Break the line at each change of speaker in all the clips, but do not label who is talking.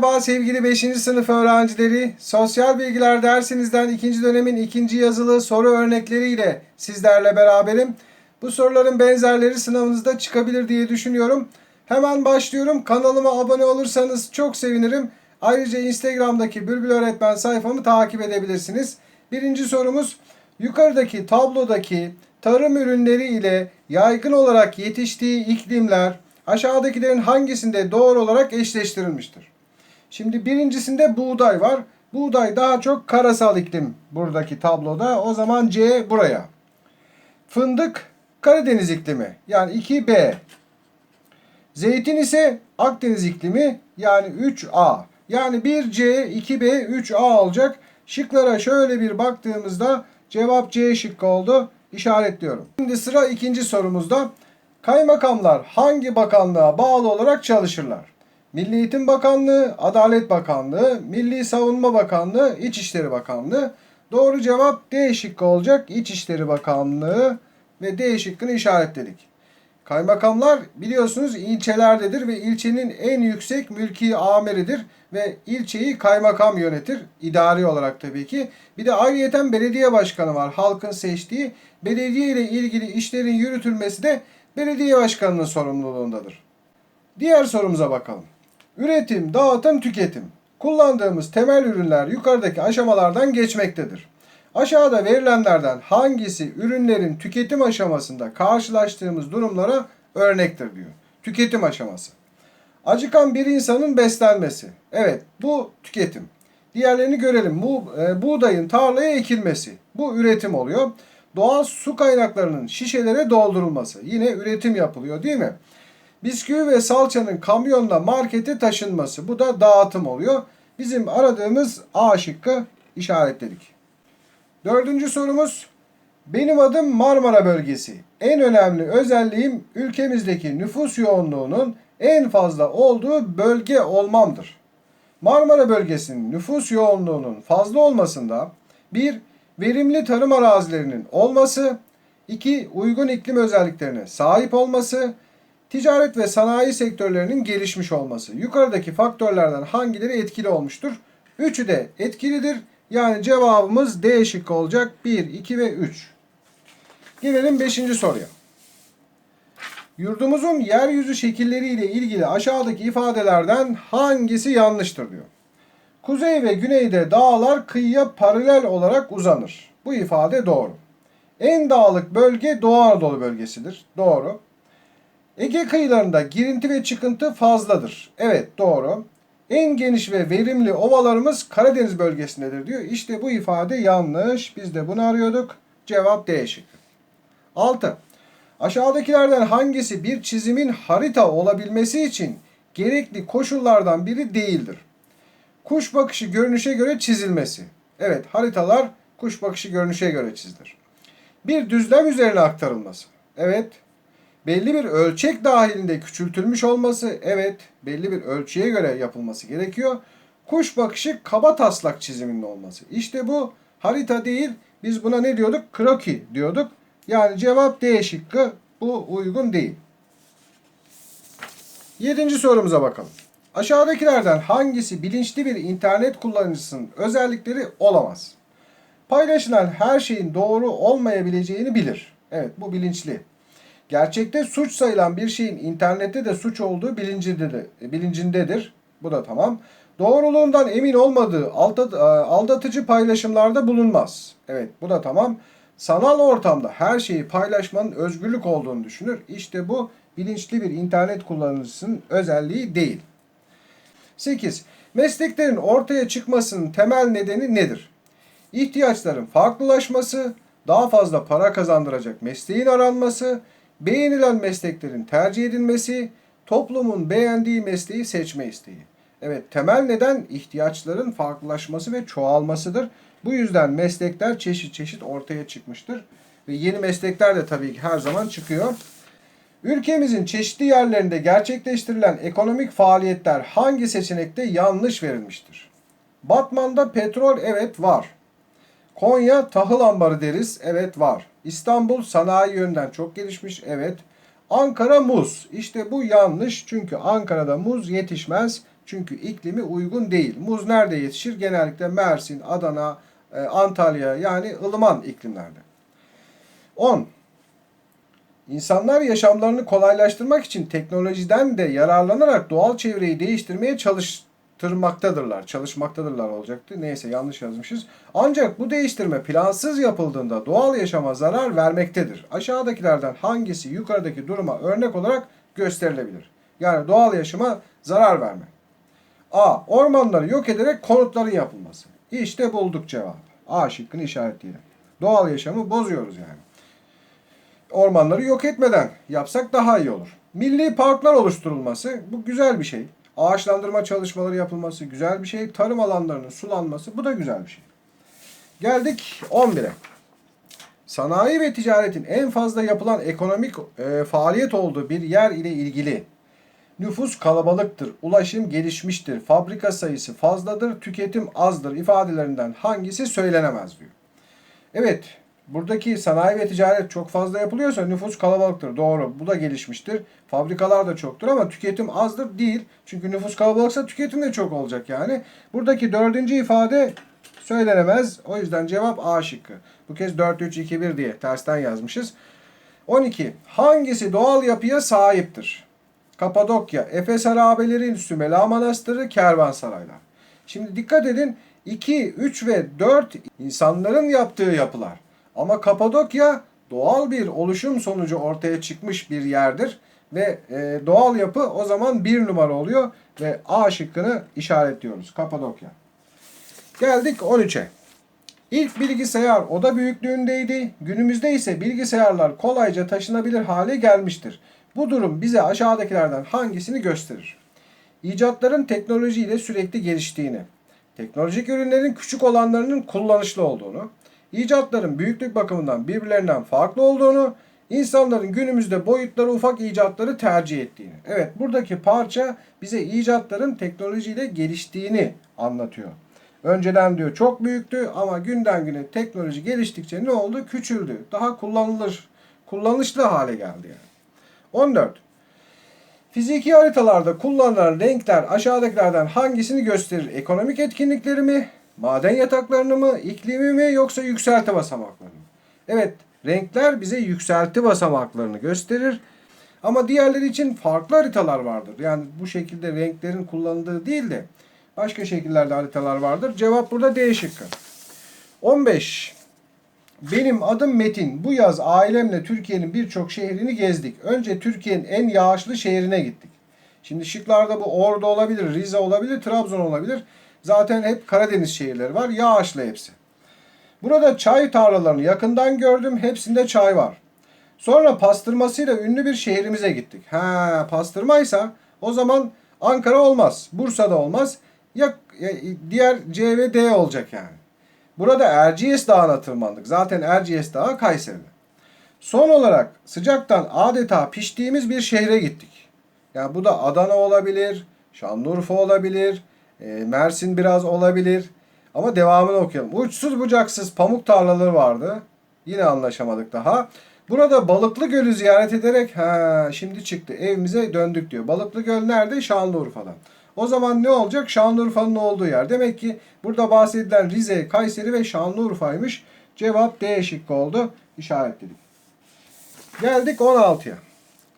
Merhaba sevgili 5. sınıf öğrencileri. Sosyal bilgiler dersinizden 2. dönemin 2. yazılı soru örnekleriyle sizlerle beraberim. Bu soruların benzerleri sınavınızda çıkabilir diye düşünüyorum. Hemen başlıyorum. Kanalıma abone olursanız çok sevinirim. Ayrıca Instagram'daki Bülbül Öğretmen sayfamı takip edebilirsiniz. Birinci sorumuz yukarıdaki tablodaki tarım ürünleri ile yaygın olarak yetiştiği iklimler aşağıdakilerin hangisinde doğru olarak eşleştirilmiştir? Şimdi birincisinde buğday var. Buğday daha çok karasal iklim buradaki tabloda. O zaman C buraya. Fındık Karadeniz iklimi yani 2B. Zeytin ise Akdeniz iklimi yani 3A. Yani 1C, 2B, 3A olacak. Şıklara şöyle bir baktığımızda cevap C şıkkı oldu. İşaretliyorum. Şimdi sıra ikinci sorumuzda. Kaymakamlar hangi bakanlığa bağlı olarak çalışırlar? Milli Eğitim Bakanlığı, Adalet Bakanlığı, Milli Savunma Bakanlığı, İçişleri Bakanlığı. Doğru cevap D şıkkı olacak. İçişleri Bakanlığı ve D şıkkını işaretledik. Kaymakamlar biliyorsunuz ilçelerdedir ve ilçenin en yüksek mülki amiridir ve ilçeyi kaymakam yönetir idari olarak tabii ki. Bir de ayrıyeten belediye başkanı var halkın seçtiği. Belediye ile ilgili işlerin yürütülmesi de belediye başkanının sorumluluğundadır. Diğer sorumuza bakalım. Üretim, dağıtım, tüketim. Kullandığımız temel ürünler yukarıdaki aşamalardan geçmektedir. Aşağıda verilenlerden hangisi ürünlerin tüketim aşamasında karşılaştığımız durumlara örnektir diyor. Tüketim aşaması. Acıkan bir insanın beslenmesi. Evet bu tüketim. Diğerlerini görelim. Bu e, buğdayın tarlaya ekilmesi. Bu üretim oluyor. Doğal su kaynaklarının şişelere doldurulması. Yine üretim yapılıyor değil mi? Bisküvi ve salçanın kamyonla markete taşınması. Bu da dağıtım oluyor. Bizim aradığımız A şıkkı işaretledik. Dördüncü sorumuz. Benim adım Marmara bölgesi. En önemli özelliğim ülkemizdeki nüfus yoğunluğunun en fazla olduğu bölge olmamdır. Marmara bölgesinin nüfus yoğunluğunun fazla olmasında bir verimli tarım arazilerinin olması, iki uygun iklim özelliklerine sahip olması, ticaret ve sanayi sektörlerinin gelişmiş olması. Yukarıdaki faktörlerden hangileri etkili olmuştur? Üçü de etkilidir. Yani cevabımız D şıkkı olacak. 1, 2 ve 3. Gelelim 5. soruya. Yurdumuzun yeryüzü şekilleriyle ilgili aşağıdaki ifadelerden hangisi yanlıştır diyor. Kuzey ve güneyde dağlar kıyıya paralel olarak uzanır. Bu ifade doğru. En dağlık bölge Doğu Anadolu bölgesidir. Doğru. Ege kıyılarında girinti ve çıkıntı fazladır. Evet doğru. En geniş ve verimli ovalarımız Karadeniz bölgesindedir diyor. İşte bu ifade yanlış. Biz de bunu arıyorduk. Cevap D şıkkı. 6. Aşağıdakilerden hangisi bir çizimin harita olabilmesi için gerekli koşullardan biri değildir? Kuş bakışı görünüşe göre çizilmesi. Evet haritalar kuş bakışı görünüşe göre çizilir. Bir düzlem üzerine aktarılması. Evet. Belli bir ölçek dahilinde küçültülmüş olması. Evet. Belli bir ölçüye göre yapılması gerekiyor. Kuş bakışı kaba taslak çiziminde olması. İşte bu harita değil. Biz buna ne diyorduk? Kroki diyorduk. Yani cevap D şıkkı. Bu uygun değil. Yedinci sorumuza bakalım. Aşağıdakilerden hangisi bilinçli bir internet kullanıcısının özellikleri olamaz? Paylaşılan her şeyin doğru olmayabileceğini bilir. Evet bu bilinçli. Gerçekte suç sayılan bir şeyin internette de suç olduğu bilincindedir. Bu da tamam. Doğruluğundan emin olmadığı aldatıcı paylaşımlarda bulunmaz. Evet bu da tamam. Sanal ortamda her şeyi paylaşmanın özgürlük olduğunu düşünür. İşte bu bilinçli bir internet kullanıcısının özelliği değil. 8. Mesleklerin ortaya çıkmasının temel nedeni nedir? İhtiyaçların farklılaşması, daha fazla para kazandıracak mesleğin aranması, beğenilen mesleklerin tercih edilmesi, toplumun beğendiği mesleği seçme isteği. Evet temel neden ihtiyaçların farklılaşması ve çoğalmasıdır. Bu yüzden meslekler çeşit çeşit ortaya çıkmıştır. Ve yeni meslekler de tabii ki her zaman çıkıyor. Ülkemizin çeşitli yerlerinde gerçekleştirilen ekonomik faaliyetler hangi seçenekte yanlış verilmiştir? Batman'da petrol evet var. Konya tahıl ambarı deriz evet var. İstanbul sanayi yönden çok gelişmiş evet. Ankara muz. İşte bu yanlış çünkü Ankara'da muz yetişmez. Çünkü iklimi uygun değil. Muz nerede yetişir? Genellikle Mersin, Adana, e, Antalya yani ılıman iklimlerde. 10. İnsanlar yaşamlarını kolaylaştırmak için teknolojiden de yararlanarak doğal çevreyi değiştirmeye çalıştırmaktadırlar. Çalışmaktadırlar olacaktı. Neyse yanlış yazmışız. Ancak bu değiştirme plansız yapıldığında doğal yaşama zarar vermektedir. Aşağıdakilerden hangisi yukarıdaki duruma örnek olarak gösterilebilir? Yani doğal yaşama zarar verme. A. Ormanları yok ederek konutların yapılması. İşte bulduk cevabı. A şıkkını işaretleyelim. Doğal yaşamı bozuyoruz yani ormanları yok etmeden yapsak daha iyi olur. Milli parklar oluşturulması bu güzel bir şey. Ağaçlandırma çalışmaları yapılması güzel bir şey. Tarım alanlarının sulanması bu da güzel bir şey. Geldik 11'e. Sanayi ve ticaretin en fazla yapılan ekonomik e, faaliyet olduğu bir yer ile ilgili nüfus kalabalıktır, ulaşım gelişmiştir, fabrika sayısı fazladır, tüketim azdır ifadelerinden hangisi söylenemez diyor. Evet, buradaki sanayi ve ticaret çok fazla yapılıyorsa nüfus kalabalıktır. Doğru. Bu da gelişmiştir. Fabrikalar da çoktur ama tüketim azdır değil. Çünkü nüfus kalabalıksa tüketim de çok olacak yani. Buradaki dördüncü ifade söylenemez. O yüzden cevap A şıkkı. Bu kez 4, 3, 2, 1 diye tersten yazmışız. 12. Hangisi doğal yapıya sahiptir? Kapadokya, Efes Harabeleri, Sümela Manastırı, Kervansaraylar. Şimdi dikkat edin 2, 3 ve 4 insanların yaptığı yapılar. Ama Kapadokya doğal bir oluşum sonucu ortaya çıkmış bir yerdir. Ve e, doğal yapı o zaman bir numara oluyor ve A şıkkını işaretliyoruz. Kapadokya. Geldik 13'e. İlk bilgisayar oda büyüklüğündeydi. Günümüzde ise bilgisayarlar kolayca taşınabilir hale gelmiştir. Bu durum bize aşağıdakilerden hangisini gösterir? İcatların teknolojiyle sürekli geliştiğini, teknolojik ürünlerin küçük olanlarının kullanışlı olduğunu, icatların büyüklük bakımından birbirlerinden farklı olduğunu, insanların günümüzde boyutları ufak icatları tercih ettiğini. Evet buradaki parça bize icatların teknolojiyle geliştiğini anlatıyor. Önceden diyor çok büyüktü ama günden güne teknoloji geliştikçe ne oldu? Küçüldü. Daha kullanılır, kullanışlı hale geldi yani. 14. Fiziki haritalarda kullanılan renkler aşağıdakilerden hangisini gösterir? Ekonomik etkinlikleri mi? Maden yataklarını mı? iklimi mi? Yoksa yükselti basamaklarını mı? Evet, renkler bize yükselti basamaklarını gösterir. Ama diğerleri için farklı haritalar vardır. Yani bu şekilde renklerin kullanıldığı değil de başka şekillerde haritalar vardır. Cevap burada D şıkkı. 15. Benim adım Metin. Bu yaz ailemle Türkiye'nin birçok şehrini gezdik. Önce Türkiye'nin en yağışlı şehrine gittik. Şimdi şıklarda bu Ordu olabilir, Rize olabilir, Trabzon olabilir. Zaten hep Karadeniz şehirleri var. Yağışlı hepsi. Burada çay tarlalarını yakından gördüm. Hepsinde çay var. Sonra pastırmasıyla ünlü bir şehrimize gittik. Ha, pastırmaysa o zaman Ankara olmaz. Bursa'da olmaz. Ya, ya diğer C ve D olacak yani. Burada Erciyes Dağı'na tırmandık. Zaten Erciyes Dağı Kayseri'de. Son olarak sıcaktan adeta piştiğimiz bir şehre gittik. Yani bu da Adana olabilir, Şanlıurfa olabilir, Mersin biraz olabilir. Ama devamını okuyalım. Uçsuz bucaksız pamuk tarlaları vardı. Yine anlaşamadık daha. Burada Balıklı Göl'ü ziyaret ederek ha şimdi çıktı evimize döndük diyor. Balıklı Göl nerede? Şanlıurfa'da. O zaman ne olacak? Şanlıurfa'nın olduğu yer. Demek ki burada bahsedilen Rize, Kayseri ve Şanlıurfa'ymış. Cevap D şıkkı oldu. İşaretledik. Geldik 16'ya.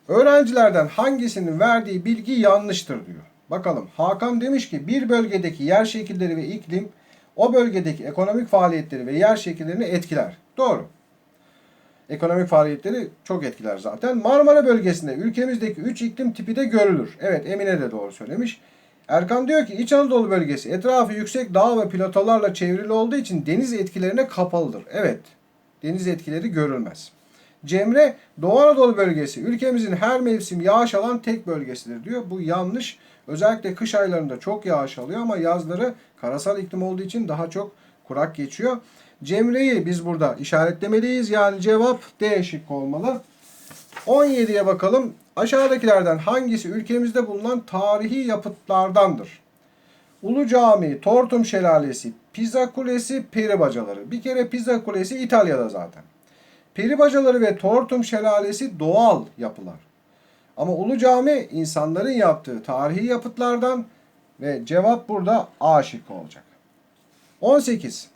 Öğrencilerden hangisinin verdiği bilgi yanlıştır diyor. Bakalım Hakan demiş ki bir bölgedeki yer şekilleri ve iklim o bölgedeki ekonomik faaliyetleri ve yer şekillerini etkiler. Doğru. Ekonomik faaliyetleri çok etkiler zaten. Marmara bölgesinde ülkemizdeki 3 iklim tipi de görülür. Evet Emine de doğru söylemiş. Erkan diyor ki İç Anadolu bölgesi etrafı yüksek dağ ve platolarla çevrili olduğu için deniz etkilerine kapalıdır. Evet deniz etkileri görülmez. Cemre Doğu Anadolu bölgesi ülkemizin her mevsim yağış alan tek bölgesidir diyor. Bu yanlış. Özellikle kış aylarında çok yağış alıyor ama yazları karasal iklim olduğu için daha çok kurak geçiyor. Cemre'yi biz burada işaretlemeliyiz. Yani cevap D şıkkı olmalı. 17'ye bakalım. Aşağıdakilerden hangisi ülkemizde bulunan tarihi yapıtlardandır? Ulu Cami, Tortum Şelalesi, Pisa Kulesi, Peri Bacaları. Bir kere Pisa Kulesi İtalya'da zaten. Peri Bacaları ve Tortum Şelalesi doğal yapılar. Ama Ulu Cami insanların yaptığı tarihi yapıtlardan Ve cevap burada A şıkkı olacak. 18.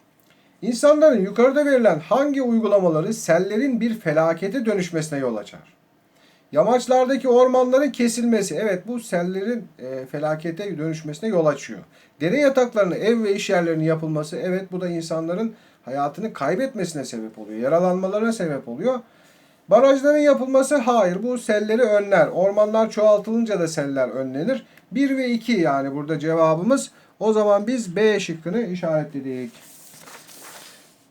İnsanların yukarıda verilen hangi uygulamaları sellerin bir felakete dönüşmesine yol açar? Yamaçlardaki ormanların kesilmesi. Evet bu sellerin e, felakete dönüşmesine yol açıyor. Dere yataklarının ev ve iş yerlerinin yapılması. Evet bu da insanların hayatını kaybetmesine sebep oluyor. Yaralanmalarına sebep oluyor. Barajların yapılması hayır bu selleri önler. Ormanlar çoğaltılınca da seller önlenir. 1 ve 2 yani burada cevabımız. O zaman biz B şıkkını işaretledik.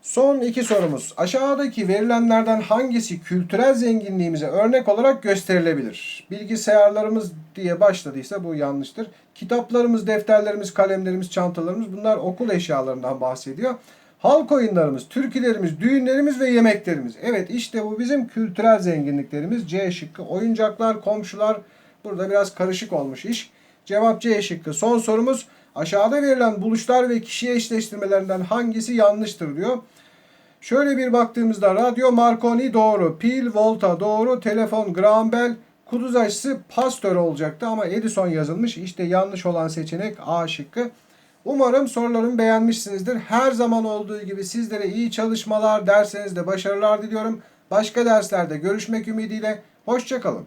Son iki sorumuz. Aşağıdaki verilenlerden hangisi kültürel zenginliğimize örnek olarak gösterilebilir? Bilgisayarlarımız diye başladıysa bu yanlıştır. Kitaplarımız, defterlerimiz, kalemlerimiz, çantalarımız bunlar okul eşyalarından bahsediyor. Halk oyunlarımız, türkülerimiz, düğünlerimiz ve yemeklerimiz. Evet işte bu bizim kültürel zenginliklerimiz. C şıkkı. Oyuncaklar, komşular. Burada biraz karışık olmuş iş. Cevap C şıkkı. Son sorumuz. Aşağıda verilen buluşlar ve kişi eşleştirmelerinden hangisi yanlıştır diyor. Şöyle bir baktığımızda radyo Marconi doğru, pil Volta doğru, telefon Graham Bell, kuduz aşısı Pasteur olacaktı ama Edison yazılmış. İşte yanlış olan seçenek A şıkkı. Umarım sorularımı beğenmişsinizdir. Her zaman olduğu gibi sizlere iyi çalışmalar, derslerinizde başarılar diliyorum. Başka derslerde görüşmek ümidiyle. Hoşçakalın.